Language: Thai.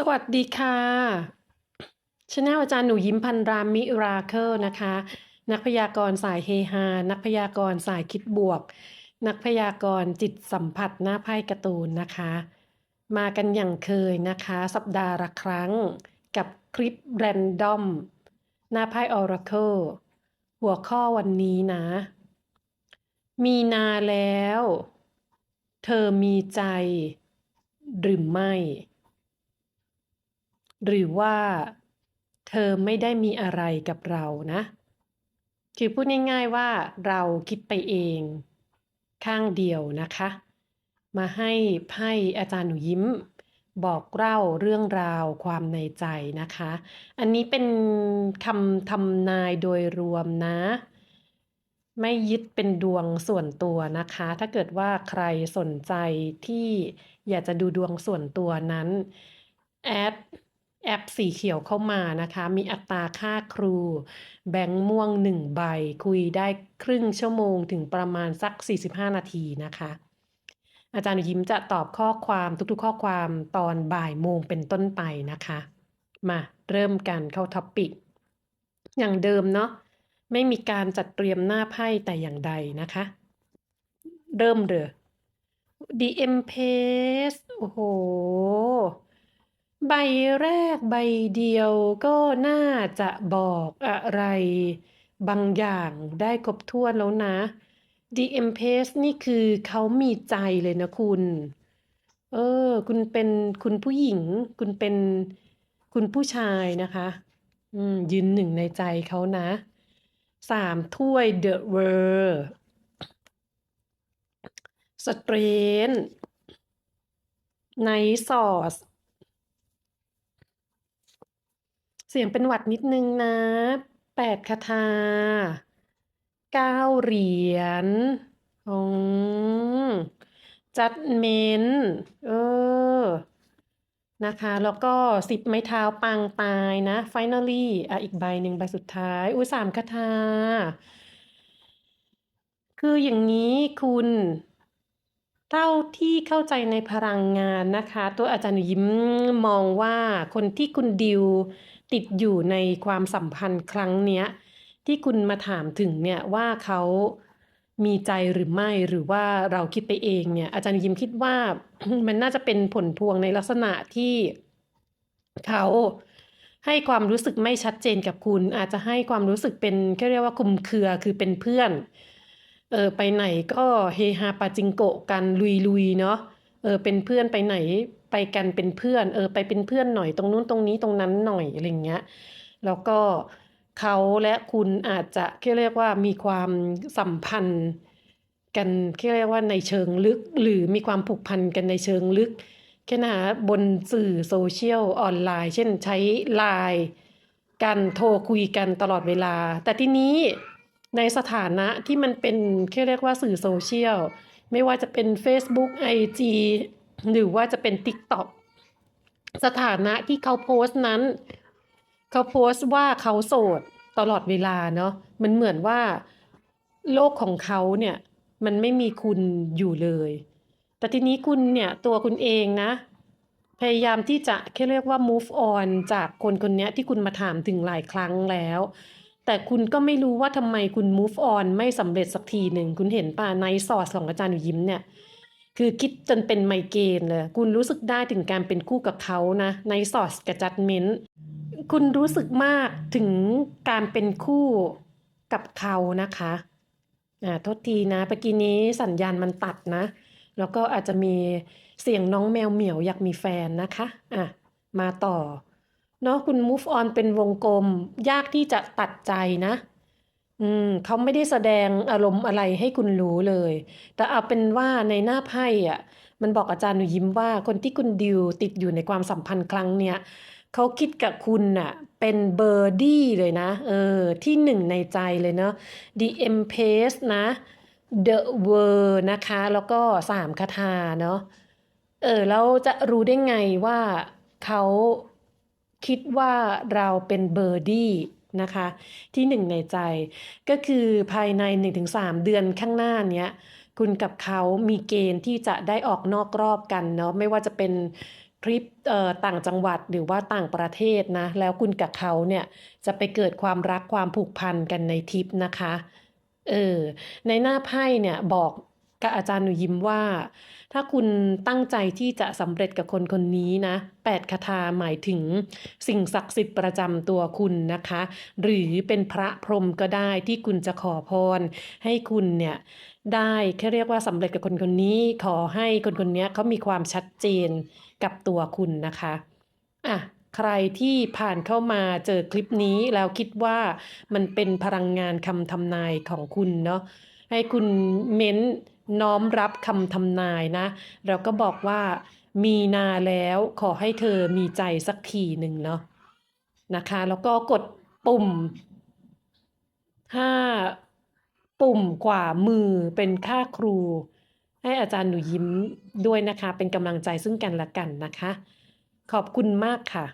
สวัสดีค่ะชาแนลอาจารย์หนูยิ้มพันรามมิราเคิลนะคะ นักพยากรณ์สายเฮฮา นักพยากรณ์สายคิดบวก นักพยากรณ์จิตสัมผัสหน้าไพ่การ์ตูนนะคะ มากันอย่างเคยนะคะ สัปดาห์ละครั้งกับคลิปแรนดอมหน้าไพ่ออราเคิลหัวข้อวันนี้นะ มีนาแล้ว เธอมีใจหรือไม่ หรือว่าเธอไม่ได้มีอะไรกับเรานะ คือพูดง่ายๆว่าเราคิดไปเอง ข้างเดียวนะคะ มาให้ไพ่อาจารย์หนูยิ้ม บอกเล่าเรื่องราวความในใจนะคะ อันนี้เป็นคำทำนายโดยรวมนะ ไม่ยึดเป็นดวงส่วนตัวนะคะ ถ้าเกิดว่าใครสนใจที่อยากจะดูดวงส่วนตัวนั้นแอด แอปสีเขียวเข้ามานะคะ มีอัตราค่าครู แบงค์ม่วงหนึ่งใบ คุยได้ครึ่งชั่วโมงถึงประมาณสัก 45 นาทีนะคะ อาจารย์ยิ้มจะตอบข้อความทุกๆ ข้อความตอนบ่ายโมงเป็นต้นไปนะคะ มาเริ่มกันเข้าท็อปปิก อย่างเดิมเนาะ ไม่มีการจัดเตรียมหน้าไพ่แต่อย่างใดนะคะ เริ่มเลย DM Page โอ้โห ใบแรกใบเดียวก็น่าจะบอกอะไรบางอย่างได้ครบถ้วนแล้วนะ DM Page นี่คือเขามีใจเลยนะคุณ เออ คุณเป็นคุณผู้หญิง คุณเป็นคุณผู้ชายนะคะ อืม ยืนหนึ่งในใจเขานะสามถ้วย The World สเตรนไนซอส เสียงเป็นหวัดนิดนึงนะแปดคาถาเก้าเหรียญอจัดเมนเออ นะคะ แล้วก็สิบไม้เท้าปังตายนะ finally อะอีกใบหนึ่งใบสุดท้าย อุ้ยสามคาถาคืออย่างนี้คุณ เท่าที่เข้าใจในพลังงานนะคะ ตัวอาจารย์ยิ้มมองว่าคนที่คุณดิวติดอยู่ในความสัมพันธ์ครั้งเนี้ย ที่คุณมาถามถึงเนี่ยว่าเขามีใจหรือไม่หรือว่าเราคิดไปเองเนี่ย อาจารย์ยิ้มคิดว่ามันน่าจะเป็นผลพวงในลักษณะที่เขาให้ความรู้สึกไม่ชัดเจนกับคุณ อาจจะให้ความรู้สึกเป็นแค่เรียกว่าคลุมเครือคือเป็นเพื่อน เออไปไหนก็เฮฮาปาจิงโกะกันลุยๆเนาะเออเป็นเพื่อนไปไหนไปกันเป็นเพื่อน เออไปเป็นเพื่อนหน่อยตรงนู้นตรงนี้ตรงนั้นหน่อยอะไรเงี้ยแล้วก็เขาและคุณอาจจะเรียกว่ามีความสัมพันธ์กันเรียกว่าในเชิงลึก หรือมีความผูกพันกันในเชิงลึกแค่นะบนสื่อโซเชียลออนไลน์ เช่นใช้ไลน์กันโทรคุยกันตลอดเวลา แต่ที่นี้ ในสถานะที่มันเป็นเรียกว่าสื่อโซเชียล ไม่ว่าจะเป็น Facebook IG หรือว่าจะเป็น TikTok สถานะที่เขาโพสต์นั้น เขาโพสต์ว่าเขาโสดตลอดเวลาเนาะมันเหมือนว่าโลกของเขาเนี่ยมันไม่มีคุณอยู่เลย แต่ทีนี้คุณเนี่ยตัวคุณเองนะ พยายามที่จะแค่เรียกว่า move on จากคนคนนี้ที่คุณมาถามถึงหลายครั้งแล้ว แต่คุณก็ไม่รู้ว่าทำไมคุณ move on ไม่สำเร็จสักทีหนึ่ง คุณเห็นป่ะในสอดของอาจารย์อยู่ยิ้มเนี่ย คือคิดจนเป็นไมเกรนเลย คุณรู้สึกได้ถึงการเป็นคู่กับเขานะ ในสอดกับจัดเมนต์คุณรู้สึกมากถึงการเป็นคู่กับเขานะคะอ่าโทษทีนะเมื่อกี้นี้สัญญาณมันตัดนะ แล้วก็อาจจะมีเสียงน้องแมวเหมียวอยากมีแฟนนะคะอะมาต่อ เนาะคุณ move on เป็นวงกลม ยากที่จะตัดใจนะ อืมเขาไม่ได้แสดงอารมณ์อะไรให้คุณรู้เลย แต่เอาเป็นว่าในหน้าไพ่อะ มันบอกอาจารย์หนูยิ้มว่าคนที่คุณดิวติดอยู่ในความสัมพันธ์ครั้งเนี้ยเขาคิดกับคุณน่ะ เป็นเบอร์ดี้เลยนะ เออ ที่หนึ่งในใจเลยเนาะ DM Pace นะ The World นะคะ แล้วก็สามคาถาเนาะ เออ แล้วจะรู้ได้ไงว่าเขา คิดว่าเราเป็นเบอร์ดี้นะคะที่หนึ่งในใจก็คือภายใน 1-3 เดือนข้างหน้าเนี้ยคุณกับเขามีเกณฑ์ที่จะได้ออกนอกรอบกันเนาะไม่ว่าจะเป็นทริปเอ่อต่างจังหวัดหรือว่าต่างประเทศนะแล้วคุณกับเขาเนี่ยจะไปเกิดความรักความผูกพันกันในทริปนะคะเออในหน้าไพ่เนี่ยบอก กับอาจารย์หนูยิ้มว่า ถ้าคุณตั้งใจที่จะสำเร็จกับคนคนนี้นะแปดคาถาหมายถึงสิ่งศักดิ์สิทธิ์ประจำตัวคุณนะคะ หรือเป็นพระพรหมก็ได้ที่คุณจะขอพร ให้คุณเนี่ยได้แค่เรียกว่าสำเร็จกับคนคนนี้ขอให้คนคนนี้เขามีความชัดเจนกับตัวคุณนะคะอะใครที่ผ่านเข้ามาเจอคลิปนี้แล้วคิดว่ามันเป็นพลังงานคำทำนายของคุณเนาะให้คุณเม้น น้อมรับคำทำนายนะ เราก็บอกว่ามีนาแล้วขอให้เธอมีใจสักทีหนึ่งเนาะนะคะ แล้วก็กดปุ่มห้าปุ่มขวามือเป็นค่าครู ให้อาจารย์หนูยิ้มด้วยนะคะ เป็นกำลังใจซึ่งกันและกันนะคะ ขอบคุณมากค่ะ